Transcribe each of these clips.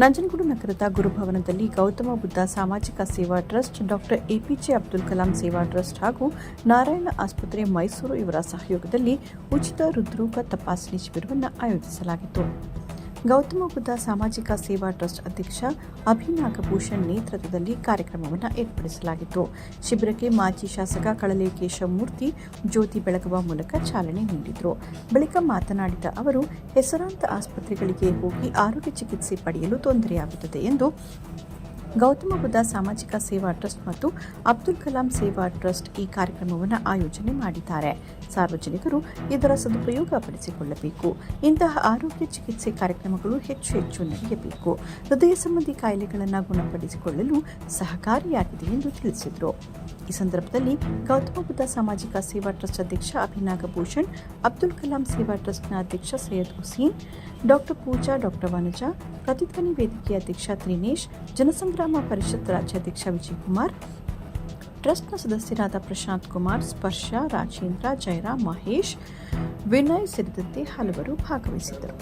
ನಂಜನಗೂಡು ನಗರದ ಗುರುಭವನದಲ್ಲಿ ಗೌತಮ ಬುದ್ಧ ಸಾಮಾಜಿಕ ಸೇವಾ trust doctor APJ Abdul Kalam ಸೇವಾ ಟ್ರಸ್ಟ್ ಹಾಗೂ ನಾರಾಯಣ ಆಸ್ಪತ್ರೆ ಮೈಸೂರು ಇವರ ಸಹಯೋಗದಲ್ಲಿ ಉಚಿತ ಹೃದ್ರೋಗ ತಪಾಸಣೆ ಶಿಬಿರವನ್ನು ಆಯೋಜಿಸಲಾಗಿತ್ತು. ಗೌತಮ ಬುದ್ಧ ಸಾಮಾಜಿಕ ಸೇವಾ ಟ್ರಸ್ಟ್ ಅಧ್ಯಕ್ಷ ಅಭಿನಾಗಭೂಷಣ್ ನೇತೃತ್ವದಲ್ಲಿ ಕಾರ್ಯಕ್ರಮವನ್ನು ಏರ್ಪಡಿಸಲಾಗಿತ್ತು. ಶಿಬಿರಕ್ಕೆ ಮಾಜಿ ಶಾಸಕ ಕಳಲೆ ಕೇಶವಮೂರ್ತಿ ಜ್ಯೋತಿ ಬೆಳಗುವ ಮೂಲಕ ಚಾಲನೆ ನೀಡಿದರು. ಬಳಿಕ ಮಾತನಾಡಿದ ಅವರು, ಹೆಸರಾಂತ ಆಸ್ಪತ್ರೆಗಳಿಗೆ ಹೋಗಿ ಆರೋಗ್ಯ ಚಿಕಿತ್ಸೆ ಪಡೆಯಲು ತೊಂದರೆಯಾಗುತ್ತದೆ ಎಂದು ಗೌತಮ ಬುದ್ಧ ಸಾಮಾಜಿಕ ಸೇವಾ ಟ್ರಸ್ಟ್ ಮತ್ತು ಅಬ್ದುಲ್ ಕಲಾಂ ಸೇವಾ ಟ್ರಸ್ಟ್ ಈ ಕಾರ್ಯಕ್ರಮವನ್ನು ಆಯೋಜನೆ ಮಾಡಿದ್ದಾರೆ. ಸಾರ್ವಜನಿಕರು ಇದರ ಸದುಪಯೋಗ ಪಡಿಸಿಕೊಳ್ಳಬೇಕು. ಇಂತಹ ಆರೋಗ್ಯ ಚಿಕಿತ್ಸೆ ಕಾರ್ಯಕ್ರಮಗಳು ಹೆಚ್ಚು ಹೆಚ್ಚು ನಡೆಯಬೇಕು. ಹೃದಯ ಸಂಬಂಧಿ ಕಾಯಿಲೆಗಳನ್ನು ಗುಣಪಡಿಸಿಕೊಳ್ಳಲು ಸಹಕಾರಿಯಾಗಿದೆ ಎಂದು ತಿಳಿಸಿದರು. ಈ ಸಂದರ್ಭದಲ್ಲಿ ಗೌತಮ ಬುದ್ಧ ಸಾಮಾಜಿಕ ಸೇವಾ ಟ್ರಸ್ಟ್ ಅಧ್ಯಕ್ಷ ಅಭಿನಾಗಭೂಷಣ್, ಅಬ್ದುಲ್ ಕಲಾಂ ಸೇವಾ ಟ್ರಸ್ಟ್ನ ಅಧ್ಯಕ್ಷ ಸೈಯದ್ ಹುಸೇನ್, ಡಾಕ್ಟರ್ ಪೂಜಾ, ಡಾಕ್ಟರ್ ವನಜ ಪ್ರತಿಧ್ವನಿ ವೇದಿಕೆ ಅಧ್ಯಕ್ಷ ತ್ರಿನೇಶ್, ಜನಸಂಗ್ರಾಮ ಪರಿಷತ್ ರಾಜ್ಯಾಧ್ಯಕ್ಷ ವಿಜಯಕುಮಾರ್, ಟ್ರಸ್ಟ್ನ ಸದಸ್ಯರಾದ ಪ್ರಶಾಂತ್ ಕುಮಾರ್, ಸ್ಪರ್ಶ, ರಾಜೇಂದ್ರ, ಜಯರಾಮ್ ಮಹೇಶ್, ವಿನಯ್ ಸೇರಿದಂತೆ ಹಲವರು ಭಾಗವಹಿಸಿದ್ದರು.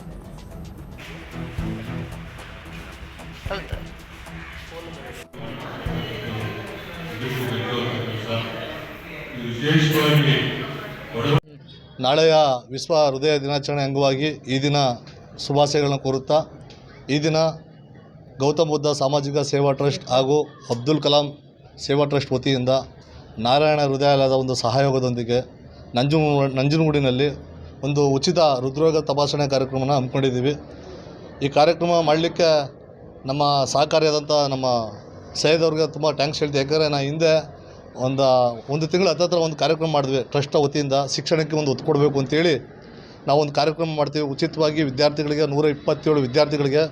ನಾಳೆಯ ವಿಶ್ವ ಹೃದಯ ದಿನಾಚರಣೆ ಅಂಗವಾಗಿ ಈ ದಿನ ಶುಭಾಶಯಗಳನ್ನು ಕೋರುತ್ತಾ ಈ ದಿನ ಗೌತಮ ಬುದ್ಧ ಸಾಮಾಜಿಕ ಸೇವಾ ಟ್ರಸ್ಟ್ ಹಾಗೂ ಅಬ್ದುಲ್ ಕಲಾಂ ಸೇವಾ ಟ್ರಸ್ಟ್ ವತಿಯಿಂದ ನಾರಾಯಣ ಹೃದಯಾಲಯದ ಒಂದು ಸಹಯೋಗದೊಂದಿಗೆ ನಂಜು ನಂಜನಗೂಡಿನಲ್ಲಿ ಒಂದು ಉಚಿತ ಹೃದ್ರೋಗ ತಪಾಸಣೆ ಕಾರ್ಯಕ್ರಮನ ಹಮ್ಮಿಕೊಂಡಿದ್ದೀವಿ. ಈ ಕಾರ್ಯಕ್ರಮ ಮಾಡಲಿಕ್ಕೆ ನಮ್ಮ ಸಹಕಾರಿಯಾದಂಥ ನಮ್ಮ ಸೈಯದ್ ತುಂಬ ಟ್ಯಾಂಕ್ಸ್ ಹೇಳ್ತೀವಿ. ಯಾಕಂದರೆ ನಾನು ಹಿಂದೆ ಒಂದು ಒಂದು ತಿಂಗಳು ಹತ್ತತ್ರ ಒಂದು ಕಾರ್ಯಕ್ರಮ ಮಾಡಿದ್ವಿ. ಟ್ರಸ್ಟ್ ವತಿಯಿಂದ ಶಿಕ್ಷಣಕ್ಕೆ ಒಂದು ಒತ್ತು ಕೊಡಬೇಕು ಅಂತೇಳಿ ನಾವು ಒಂದು ಕಾರ್ಯಕ್ರಮ ಮಾಡ್ತೀವಿ. ಉಚಿತವಾಗಿ ವಿದ್ಯಾರ್ಥಿಗಳಿಗೆ ನೂರ ಇಪ್ಪತ್ತೇಳು ವಿದ್ಯಾರ್ಥಿಗಳಿಗೆ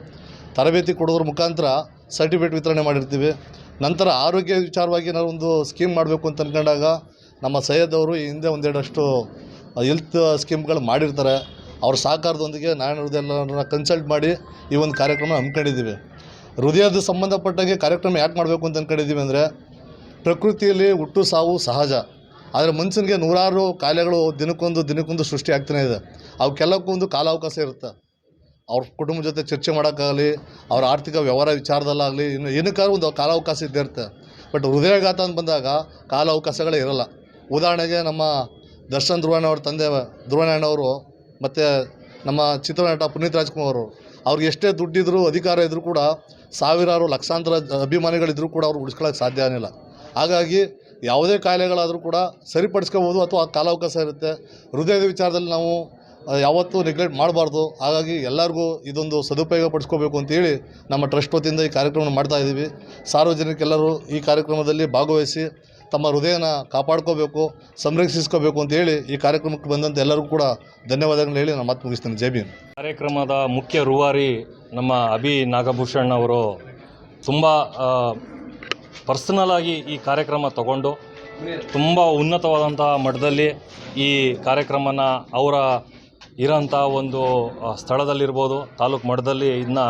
ತರಬೇತಿ ಕೊಡೋದ್ರ ಮುಖಾಂತರ ಸರ್ಟಿಫಿಕೇಟ್ ವಿತರಣೆ ಮಾಡಿರ್ತೀವಿ. ನಂತರ ಆರೋಗ್ಯ ವಿಚಾರವಾಗಿ ನಾವು ಒಂದು ಸ್ಕೀಮ್ ಮಾಡಬೇಕು ಅಂತ ಅಂದ್ಕೊಂಡಾಗ ನಮ್ಮ ಸೈಯದ್ ಅವರು ಹಿಂದೆ ಒಂದೆರಡಷ್ಟು ಹೆಲ್ತ್ ಸ್ಕೀಮ್ಗಳು ಮಾಡಿರ್ತಾರೆ. ಅವ್ರ ಸಹಕಾರದೊಂದಿಗೆ ನಾನು ಕನ್ಸಲ್ಟ್ ಮಾಡಿ ಈ ಒಂದು ಕಾರ್ಯಕ್ರಮ ಹಮ್ಮಿಕೊಂಡಿದ್ದೀವಿ. ಹೃದಯದ ಸಂಬಂಧಪಟ್ಟಾಗೆ ಕಾರ್ಯಕ್ರಮ ಯಾಕೆ ಮಾಡಬೇಕು ಅಂತ ಅಂದ್ಕೊಂಡಿದ್ದೀವಿ ಅಂದರೆ ಪ್ರಕೃತಿಯಲ್ಲಿ ಹುಟ್ಟು ಸಾವು ಸಹಜ. ಆದರೆ ಮನುಷ್ಯನಿಗೆ ನೂರಾರು ಕಾಯಿಲೆಗಳು ದಿನಕ್ಕೊಂದು ದಿನಕ್ಕೊಂದು ಸೃಷ್ಟಿ ಆಗ್ತಾನೇ ಇದೆ. ಅವಕ್ಕೆಲ್ಲಕ್ಕೂ ಒಂದು ಕಾಲಾವಕಾಶ ಇರುತ್ತೆ. ಅವ್ರ ಕುಟುಂಬ ಜೊತೆ ಚರ್ಚೆ ಮಾಡೋಕ್ಕಾಗಲಿ, ಅವ್ರ ಆರ್ಥಿಕ ವ್ಯವಹಾರ ವಿಚಾರದಲ್ಲಾಗಲಿ, ಇನ್ನು ಏನಕ್ಕಾದ್ರೂ ಒಂದು ಕಾಲಾವಕಾಶ ಇದ್ದೇ ಇರುತ್ತೆ. ಬಟ್ ಹೃದಯಾಘಾತ ಅಂತ ಬಂದಾಗ ಕಾಲಾವಕಾಶಗಳೇ ಇರಲ್ಲ. ಉದಾಹರಣೆಗೆ ನಮ್ಮ ದರ್ಶನ್ ಧ್ರುವಣ್ಣ ಅವ್ರ ತಂದೆ ಧ್ರುವಣ್ಣ ಅವರು, ಮತ್ತು ನಮ್ಮ ಚಿತ್ರನಟ ಪುನೀತ್ ರಾಜ್ಕುಮಾರ್ ಅವರು, ಅವ್ರಿಗೆ ಎಷ್ಟೇ ದುಡ್ಡಿದ್ರು, ಅಧಿಕಾರ ಇದ್ದರೂ ಕೂಡ ಸಾವಿರಾರು ಲಕ್ಷಾಂತರ ಅಭಿಮಾನಿಗಳಿದ್ದರೂ ಕೂಡ ಅವ್ರು ಉಳಿಸ್ಕೊಳ್ಳೋಕೆ ಸಾಧ್ಯ ಏನಿಲ್ಲ. ಹಾಗಾಗಿ ಯಾವುದೇ ಕಾಯಿಲೆಗಳಾದರೂ ಕೂಡ ಸರಿಪಡಿಸ್ಕೋಬೋದು ಅಥವಾ ಕಾಲಾವಕಾಶ ಇರುತ್ತೆ. ಹೃದಯದ ವಿಚಾರದಲ್ಲಿ ನಾವು ಯಾವತ್ತೂ ನೆಗ್ಲೆಕ್ಟ್ ಮಾಡಬಾರ್ದು. ಹಾಗಾಗಿ ಎಲ್ಲರಿಗೂ ಇದೊಂದು ಸದುಪಯೋಗ ಪಡಿಸ್ಕೋಬೇಕು ಅಂತೇಳಿ ನಮ್ಮ ಟ್ರಸ್ಟ್ ವತಿಯಿಂದ ಈ ಕಾರ್ಯಕ್ರಮ ಮಾಡ್ತಾ ಇದ್ದೀವಿ. ಸಾರ್ವಜನಿಕೆಲ್ಲರೂ ಈ ಕಾರ್ಯಕ್ರಮದಲ್ಲಿ ಭಾಗವಹಿಸಿ ತಮ್ಮ ಹೃದಯನ ಕಾಪಾಡ್ಕೋಬೇಕು, ಸಂರಕ್ಷಿಸ್ಕೋಬೇಕು ಅಂತೇಳಿ ಈ ಕಾರ್ಯಕ್ರಮಕ್ಕೆ ಬಂದಂಥ ಎಲ್ಲರಿಗೂ ಕೂಡ ಧನ್ಯವಾದಗಳು ಹೇಳಿ ನಾನು ಮಾತು ಮುಗಿಸ್ತೇನೆ. ಜೈ ಕಾರ್ಯಕ್ರಮದ ಮುಖ್ಯ ರೂವಾರಿ ನಮ್ಮ ಅಭಿ ನಾಗಭೂಷಣ್ ಅವರು ತುಂಬ ಪರ್ಸನಲ್ ಆಗಿ ಈ ಕಾರ್ಯಕ್ರಮ ತಗೊಂಡು ತುಂಬ ಉನ್ನತವಾದಂತಹ ಮಟ್ಟದಲ್ಲಿ ಈ ಕಾರ್ಯಕ್ರಮನ ಅವರ ಇರೋಂಥ ಒಂದು ಸ್ಥಳದಲ್ಲಿರ್ಬೋದು, ತಾಲೂಕು ಮಠದಲ್ಲಿ ಇದನ್ನ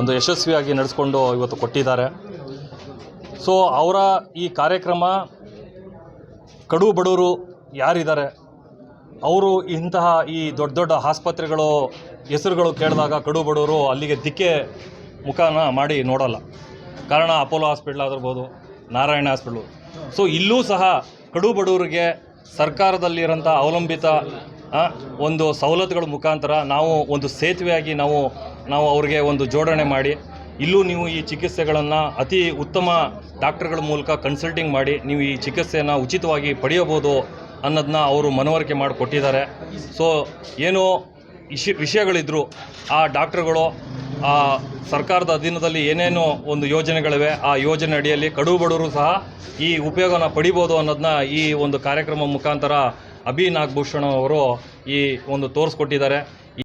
ಒಂದು ಯಶಸ್ವಿಯಾಗಿ ನಡೆಸ್ಕೊಂಡು ಇವತ್ತು ಕೊಟ್ಟಿದ್ದಾರೆ. ಸೊ ಅವರ ಈ ಕಾರ್ಯಕ್ರಮ ಕಡು ಬಡವರು ಯಾರಿದ್ದಾರೆ? ಅವರು ಇಂತಹ ಈ ದೊಡ್ಡ ದೊಡ್ಡ ಆಸ್ಪತ್ರೆಗಳು, ಹೆಸರುಗಳು ಕೇಳಿದಾಗ ಕಡು ಬಡವರು ಅಲ್ಲಿಗೆ ದಿಕ್ಕೆ ಮುಖನ ಮಾಡಿ ನೋಡಲ್ಲ. ಕಾರಣ ಅಪೋಲೋ ಹಾಸ್ಪಿಟ್ಲ್ ಆಗಿರ್ಬೋದು, ನಾರಾಯಣ ಹಾಸ್ಪಿಟ್ಲು. ಸೊ ಇಲ್ಲೂ ಸಹ ಕಡು ಬಡವರಿಗೆ ಸರ್ಕಾರದಲ್ಲಿರೋಂಥ ಅವಲಂಬಿತ ಒಂದು ಸವಲತ್ತುಗಳ ಮುಖಾಂತರ ನಾವು ಒಂದು ಸೇತುವೆಯಾಗಿ ನಾವು ನಾವು ಅವ್ರಿಗೆ ಒಂದು ಜೋಡಣೆ ಮಾಡಿ, ಇಲ್ಲೂ ನೀವು ಈ ಚಿಕಿತ್ಸೆಗಳನ್ನು ಅತಿ ಉತ್ತಮ ಡಾಕ್ಟರ್ಗಳ ಮೂಲಕ ಕನ್ಸಲ್ಟಿಂಗ್ ಮಾಡಿ, ನೀವು ಈ ಚಿಕಿತ್ಸೆಯನ್ನು ಉಚಿತವಾಗಿ ಪಡೆಯಬೋದು ಅನ್ನೋದನ್ನ ಅವರು ಮನವರಿಕೆ ಮಾಡಿಕೊಟ್ಟಿದ್ದಾರೆ. ಸೊ ಏನು ಇಶ್ ವಿಷಯಗಳಿದ್ದರೂ ಆ ಡಾಕ್ಟ್ರುಗಳು ಆ ಸರ್ಕಾರದ ಅಧೀನದಲ್ಲಿ ಏನೇನು ಒಂದು ಯೋಜನೆಗಳಿವೆ, ಆ ಯೋಜನೆ ಅಡಿಯಲ್ಲಿ ಕಡು ಬಡವರು ಸಹ ಈ ಉಪಯೋಗನ ಪಡಿಬೋದು ಅನ್ನೋದನ್ನ ಈ ಒಂದು ಕಾರ್ಯಕ್ರಮ ಮುಖಾಂತರ ಅಭಿ ನಾಗಭೂಷಣ ಅವರು ಈ ಒಂದು ತೋರಿಸ್ಕೊಟ್ಟಿದ್ದಾರೆ.